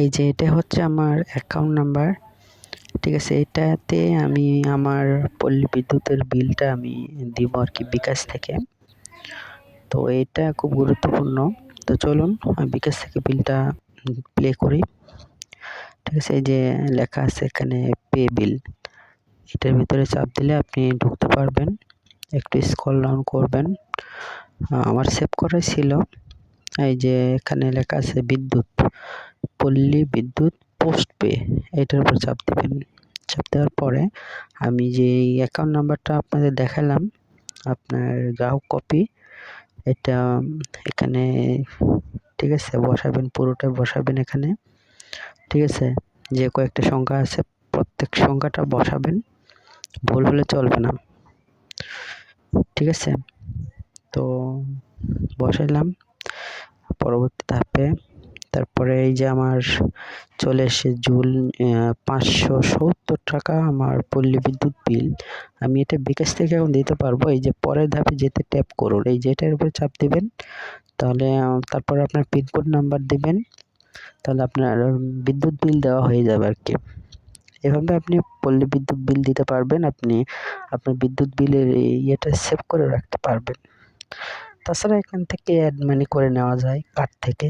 এই যে এটা হচ্ছে আমার অ্যাকাউন্ট নাম্বার ঠিক আছে? এটাতে আমি আমার পল্লী বিদ্যুতের বিলটা আমি দিব আর কি বিকাশ থেকে। তো এটা খুব গুরুত্বপূর্ণ। তো চলুন, আমি বিকাশ থেকে বিলটা প্লে করি। ঠিক আছে? এই যে লেখা আছে এখানে পে বিল এটার ভিতরে চাপ দিলে আপনি ঢুকতে পারবেন। একটু স্কল ডাউন করবেন। আমার সেভ করাই ছিল। এই যে এখানে লেখা আছে বিদ্যুৎ। পল্লী বিদ্যুৎ পোস্ট পে, এটার উপর চাপ দেবেন। চাপ দেওয়ার পরে আমি যে অ্যাকাউন্ট নাম্বারটা আপনাদের দেখালাম, আপনার গ্রাহক কপি এটা এখানে, ঠিক আছে, বসাবেন পুরোটা বসাবেন এখানে, ঠিক আছে? যে কয়েকটা সংখ্যা আছে, প্রত্যেক সংখ্যাটা বসাবেন, ভুল হলে চলবে না, ঠিক আছে? তো বসাইলাম, পরবর্তী ধাপে তারপরে এই যে আমার চলে এসে জুল পাঁচশো সত্তর টাকা আমার পল্লী বিদ্যুৎ বিল, আমি এটা বিকাশ থেকে এখন দিতে পারব। এই যে পরের ধাপে যেতে ট্যাপ করুন। এই যে এটার উপরে চাপ দিবেন, তাহলে তারপরে আপনার পিনকোড নাম্বার দিবেন, তাহলে আপনার বিদ্যুৎ বিল দেওয়া হয়ে যাবে আর কি। এভাবে আপনি পল্লী বিদ্যুৎ বিল দিতে পারবেন, আপনি আপনার বিদ্যুৎ বিলের ইয়েটা সেভ করে রাখতে পারবেন। তাছাড়া এখান থেকে অ্যাড মানি করে নেওয়া যায় কার্ড থেকে।